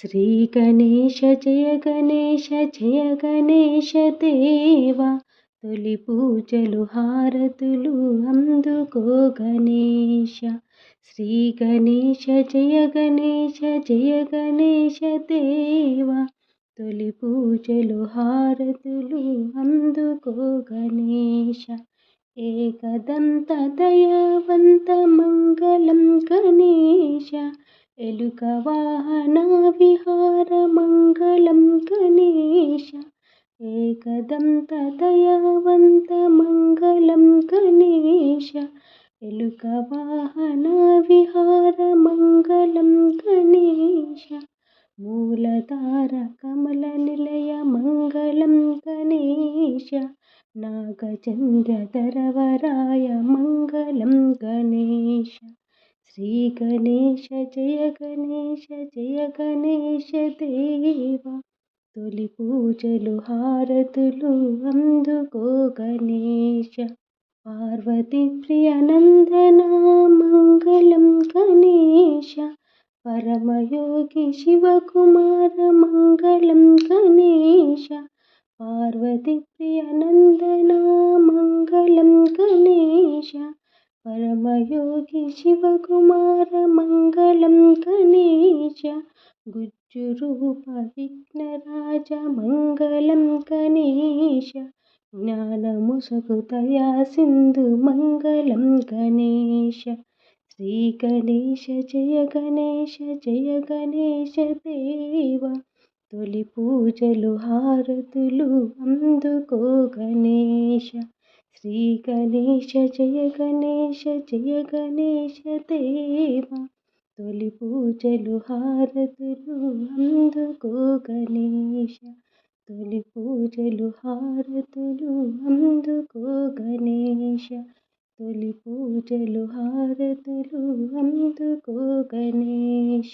శ్రీ గణేశ జయ గణేశ జయ గణేశ దేవా. తొలి పూజలు హారతులు అందుకో గణేశ. శ్రీ గణేశ జయ గణేశ జయ గణేశ దేవా. తొలి పూజలు హారతులు అందుకో గణేశ. ఏకదంత దయావంత మంగళం గణేశ. ఎలుక వాహన విహార మంగళం గణేశ ఏకదంత దయావంత మంగళం గణేశ ఎలుక వాహన విహార మంగళం గణేశ మూలధార కమల నిలయ మంగళం గణేశ నాగచంద్ర ధరవరాయ మంగళం గణేశ. శ్రీ గణేశ జయ గణేశ జయ గణేశ దేవా. తొలి పూజలు హారతులు అందుకో గణేశ. పార్వతి ప్రియనందన మంగళం గణేశ. పరమయోగి శివకుమార మంగళం గణేశ. పార్వతి ప్రియనందన మంగళం గణేశ. పరమయోగి శివకుమార మంగళం గణేశ గుజ్జురూప విఘ్నరాజ మంగళం గణేశ జ్ఞానముసగు దయా సింధు మంగళం గణేశ శ్రీ గణేశ జయ గణేశ జయ గణేశ దేవ తొలి పూజలు హారతులు అందుకో గణేశ. శ్రీ గణేశ జయ గణేశ జయ గణేశ దేవ. తొలి పూజలు హారతులు అందుకో గణేశ. తొలి పూజలు హారతులు అందుకో గణేశ. తొలి పూజలు హారతులు అందుకో గణేశ.